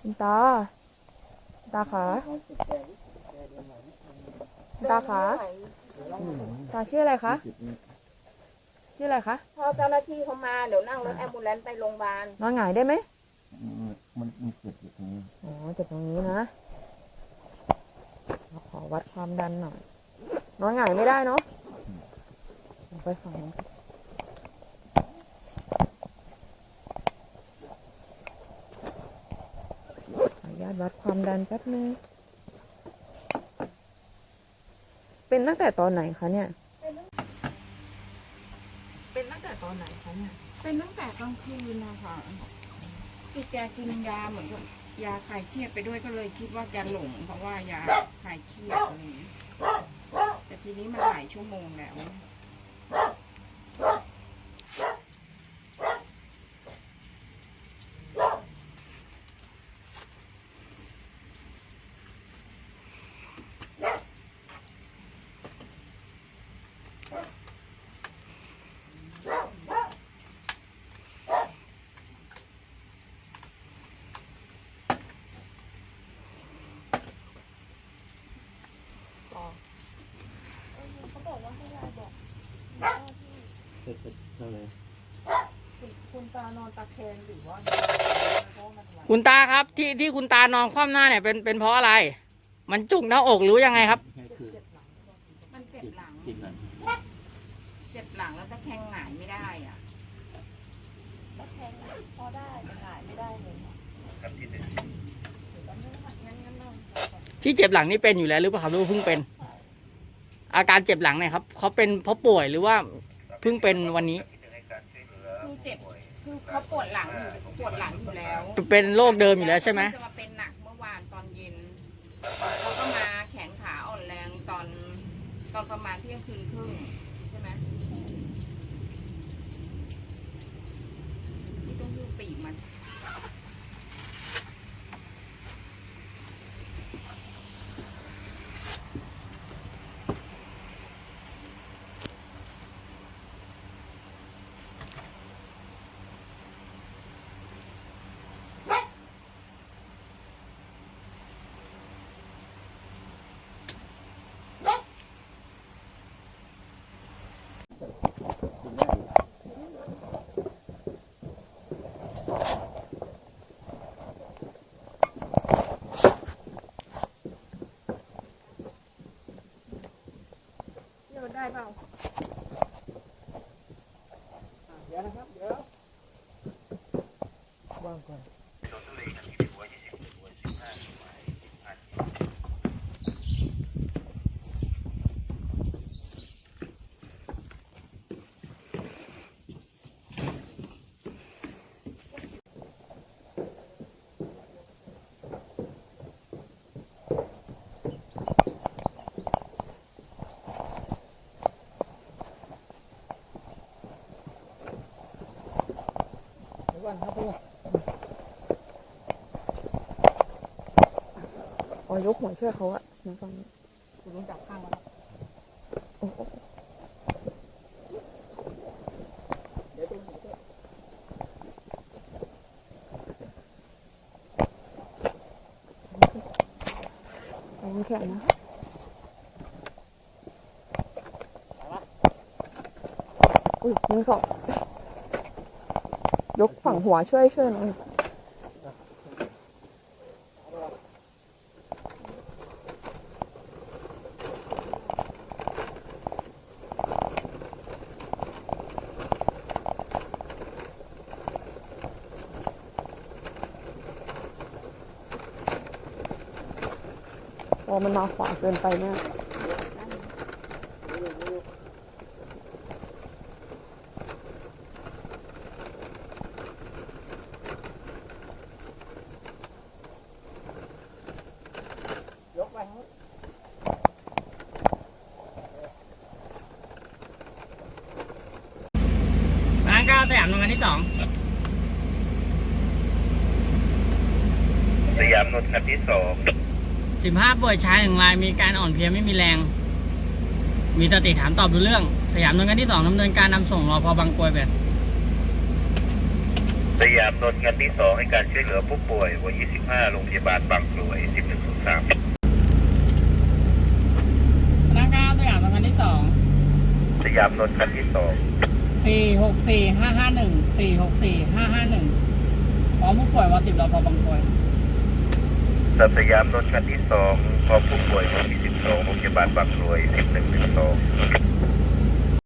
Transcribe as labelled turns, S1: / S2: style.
S1: คุณตาตาขาตาขาตาชื่ออะไรคะชื่ออะไรคะ
S2: พอเจ้าหน้าที่เขามาเดี๋ยวนั่งรถแอมบูเลนต์ไปโรงพยาบาล
S1: นอนหงายได้ไหม
S3: มันมันเจ็บอยู่ตรงนี้
S1: อ๋อเจ็บตรงนี้นะเราขอวัดความดันหน่อยนอนหงายไม่ได้เนาะไปฝั่งนู้นครับขออนุญาตวัดความดันแป๊บนึง เป็นตั้งแต่ตอนไหนคะเนี่ย เป็นตั้งแต่ตอนไหนคะเนี่ย
S2: เป็นตั้งแต่กลางคืนนะคะคือแกกินยาเหมือนกับยาคลายเครียดไปด้วยก็เลยคิดว่าจะหลงเพราะว่ายาคลายเครียดอะไรอย่างนี้แต่ทีนี้มันหลายชั่วโมงแล้ว
S3: เจ็บเท่าไหร่
S2: คุณตานอนตะแคงหรือว่า
S4: คุณตาครับที่ที่คุณตานอนคว่ำหน้าเนี่ยเป็นเป็นเพราะอะไร มันจุกหน้าอกหรือยังไงครับ
S3: แค่คือ
S2: มันเจ็บหลัง
S3: จิกหลัง
S2: เจ็บ หลังแล้วตะแคงหงายไม่ได้อะตะแคงพอได้แต่หงายไม่ได้เลย
S4: ที่เจ็บหลังนี่เป็นอยู่แล้วหรือเปล่าครับหรือว่าเพิ่งเป็น อาการเจ็บหลังเนี่ยครับเขาเป็นเพราะป่วยหรือว่าเพิ่งเป็นวันนี้
S2: คือเจ็บคือเขาปวดหลังอยู่ปวดหลังอยู่แล้ว
S4: เป็นโรคเดิมอยู่แล้วใช่ไหม
S2: จะมาเป็นหนักเมื่อวานตอนเย็นแล้วก็มาแขนขาอ่อนแรงตอนตอนประมาณเที่ยงคืนครึ่งใช่ไหม ต้องยืดปีกมัน
S1: ว
S4: ก่อนครับพี่
S1: อ๋อยกหัวเชือกเขาอะนะฟัง
S2: คุณลุงจับข้างแล้ว
S1: โอ้โหเอาแขนนะอุ้ยหนึ่งสอง ยกฝั่งหัวช่วยช่วยหน่อยพอมันมาขวาเกินไปเนี่ย
S4: ร้านก้าวสยามโรงงานที่สอง
S5: สยามนนท์คันที่สอง
S4: สิบห้าป่วยชายหนึ่งรายมีการอ่อนเพลียไม่มีแรง มีสติถามตอบดูเรื่อง สยามโรงงานที่สองดำเนินการนำส่งรอพอบางกรวยไป
S5: สยามนนท์กันที่สองให้การช่วยเหลือผู้ป่วยวัน25โรงพยาบาลบางกรวย1103
S4: พนักงานสยามประกันที่สอง
S5: สยามนนท์กันที่สอง
S4: สี่หกสี่ห้าห้าหนึ่งสี่หกสี่ห้าห้าหนึ่งพร้อมผู้ป่วยวสิบรพอบางกรวย
S5: สัตยามรถคันที่สองพร้อมผู้ป่วยวันที่12โรงพยาบาลบางกรวย1112